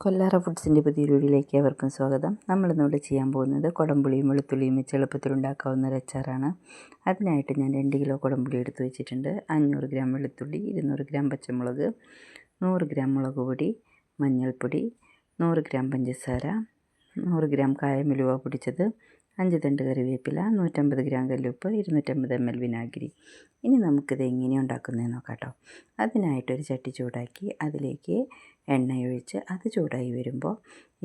കൊല്ലാറ ഫുഡ്സിന്റെ പുതിയൊരു വീഡിയോയിലേക്ക് അവർക്കും സ്വാഗതം നമ്മളിന്നിവിടെ ചെയ്യാൻ പോകുന്നത് കുടംപുളിയും വെളുത്തുള്ളിയും വെച്ച് എളുപ്പത്തിൽ ഉണ്ടാക്കാവുന്ന ഒരു അച്ചാറാണ്. അതിനായിട്ട് ഞാൻ രണ്ട് കിലോ കുടംപുളി എടുത്തു വെച്ചിട്ടുണ്ട്. അഞ്ഞൂറ് ഗ്രാം വെളുത്തുള്ളി ഇരുന്നൂറ് ഗ്രാം പച്ചമുളക് നൂറ് ഗ്രാം മുളക് പൊടി മഞ്ഞൾപ്പൊടി നൂറ് ഗ്രാം പഞ്ചസാര നൂറ് ഗ്രാം കായമിലുവ പൊടിച്ചത് അഞ്ച് തണ്ട് കറിവേപ്പില നൂറ്റമ്പത് ഗ്രാം കല്ലുപ്പ് ഇരുന്നൂറ്റമ്പത് എം എൽ വിനാഗിരി. ഇനി നമുക്കിത് എങ്ങനെ ഉണ്ടാക്കുന്നതെന്ന് നോക്കാം കേട്ടോ അതിനായിട്ടൊരു ചട്ടി ചൂടാക്കി അതിലേക്ക് എണ്ണയൊഴിച്ച് അത് ചൂടായി വരുമ്പോൾ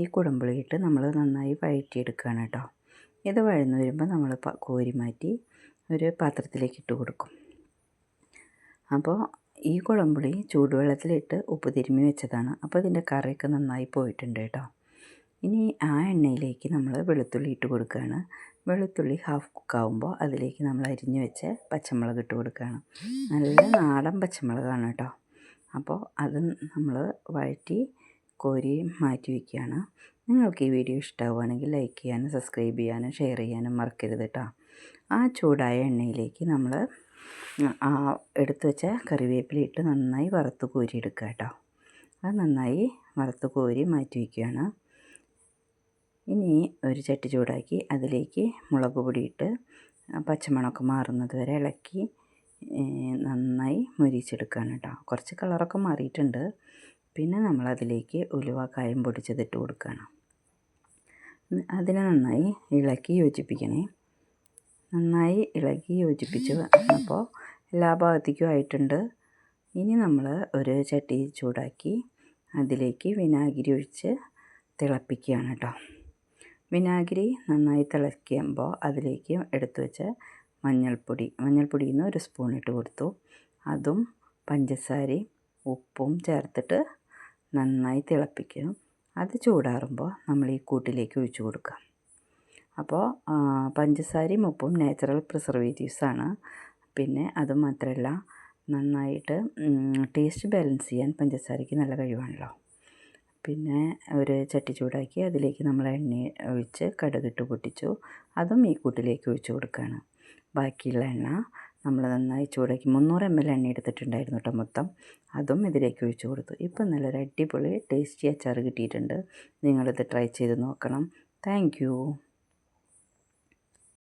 ഈ കുടമ്പുളിയിട്ട് നമ്മൾ നന്നായി വഴറ്റിയെടുക്കുകയാണ് കേട്ടോ. ഇത് വഴന്നു വരുമ്പോൾ നമ്മൾ കോരി മാറ്റി ഒരു പാത്രത്തിലേക്ക് ഇട്ട് കൊടുക്കും. അപ്പോൾ ഈ കുളമ്പുളി ചൂടുവെള്ളത്തിലിട്ട് ഉപ്പ് തിരുമ്മി വെച്ചതാണ്. അപ്പോൾ ഇതിന്റെ കറിയൊക്കെ നന്നായി പോയിട്ടുണ്ട് കേട്ടോ. ഇനി ആ എണ്ണയിലേക്ക് നമ്മൾ വെളുത്തുള്ളി ഇട്ട് കൊടുക്കുകയാണ്. വെളുത്തുള്ളി ഹാഫ് കുക്കാവുമ്പോൾ അതിലേക്ക് നമ്മൾ അരിഞ്ഞു വെച്ച് പച്ചമുളക് ഇട്ട് കൊടുക്കുകയാണ്. നല്ല നാടൻ പച്ചമുളകാണ് കേട്ടോ. അപ്പോൾ അത് നമ്മൾ വഴറ്റി കോരി മാറ്റി വയ്ക്കുകയാണ് നിങ്ങൾക്ക് ഈ വീഡിയോ ഇഷ്ടമാവുകയാണെങ്കിൽ ലൈക്ക് ചെയ്യാനും സബ്സ്ക്രൈബ് ചെയ്യാനും ഷെയർ ചെയ്യാനും മറക്കരുത് കേട്ടോ. ആ ചൂടായ എണ്ണയിലേക്ക് നമ്മൾ ആ എടുത്തു വെച്ച കറിവേപ്പില ഇട്ട് നന്നായി വറുത്ത് കോരി എടുക്കുക കേട്ടോ. അത് നന്നായി വറുത്ത് കോരി മാറ്റി വയ്ക്കുകയാണ് ഇനി ഒരു ചട്ടി ചൂടാക്കി അതിലേക്ക് മുളക് പൊടിയിട്ട് പച്ചമണമൊക്കെ മാറുന്നത് വരെ ഇളക്കി നന്നായി മുരിച്ചെടുക്കുകയാണ് കേട്ടോ. കുറച്ച് കളറൊക്കെ മാറിയിട്ടുണ്ട്. പിന്നെ നമ്മളതിലേക്ക് കായം പൊടിച്ചതിട്ട് കൊടുക്കുകയാണ് അതിനെ നന്നായി ഇളക്കി യോജിപ്പിക്കണേ. നന്നായി ഇളക്കി യോജിപ്പിച്ച് അപ്പോൾ എല്ലാ ഭാഗത്തേക്കും ആയിട്ടുണ്ട്. ഇനി നമ്മൾ ഒരു ചട്ടി ചൂടാക്കി അതിലേക്ക് വിനാഗിരി ഒഴിച്ച് തിളപ്പിക്കുകയാണ് കേട്ടോ. വിനാഗിരി നന്നായി തിളയ്ക്കുമ്പോൾ അതിലേക്ക് എടുത്തു വെച്ച മഞ്ഞൾപ്പൊടി. മഞ്ഞൾപ്പൊടിയിൽ നിന്ന് ഒരു സ്പൂൺ ഇട്ട് കൊടുത്തു. അതും പഞ്ചസാരയും ഉപ്പും ചേർത്തിട്ട് നന്നായി തിളപ്പിക്കും അത് ചൂടാറുമ്പോൾ നമ്മൾ ഈ കൂട്ടിലേക്ക് ഒഴിച്ചു കൊടുക്കാം. അപ്പോൾ പഞ്ചസാരയും ഉപ്പും നാച്ചുറൽ ആണ്. പിന്നെ അത് മാത്രമല്ല നന്നായിട്ട് ടേസ്റ്റ് ബാലൻസ് ചെയ്യാൻ പഞ്ചസാരയ്ക്ക് നല്ല കഴിവാണല്ലോ. പിന്നെ ഒരു ചട്ടി ചൂടാക്കി അതിലേക്ക് നമ്മൾ എണ്ണ ഒഴിച്ച് കടുകിട്ട് പൊട്ടിച്ചു. അതും ഈ കൂട്ടിലേക്ക് ഒഴിച്ചു കൊടുക്കുകയാണ്. ബാക്കിയുള്ള എണ്ണ നമ്മൾ നന്നായി ചൂടാക്കി മുന്നൂറ് എം എൽ എണ്ണ എടുത്തിട്ടുണ്ടായിരുന്നു കേട്ടോ മൊത്തം. അതും ഇതിലേക്ക് ഒഴിച്ചു കൊടുത്തു. ഇപ്പം നല്ലൊരു അടിപൊളി ടേസ്റ്റി അച്ചാർ കിട്ടിയിട്ടുണ്ട്. നിങ്ങളിത് ട്രൈ ചെയ്ത് നോക്കണം. താങ്ക്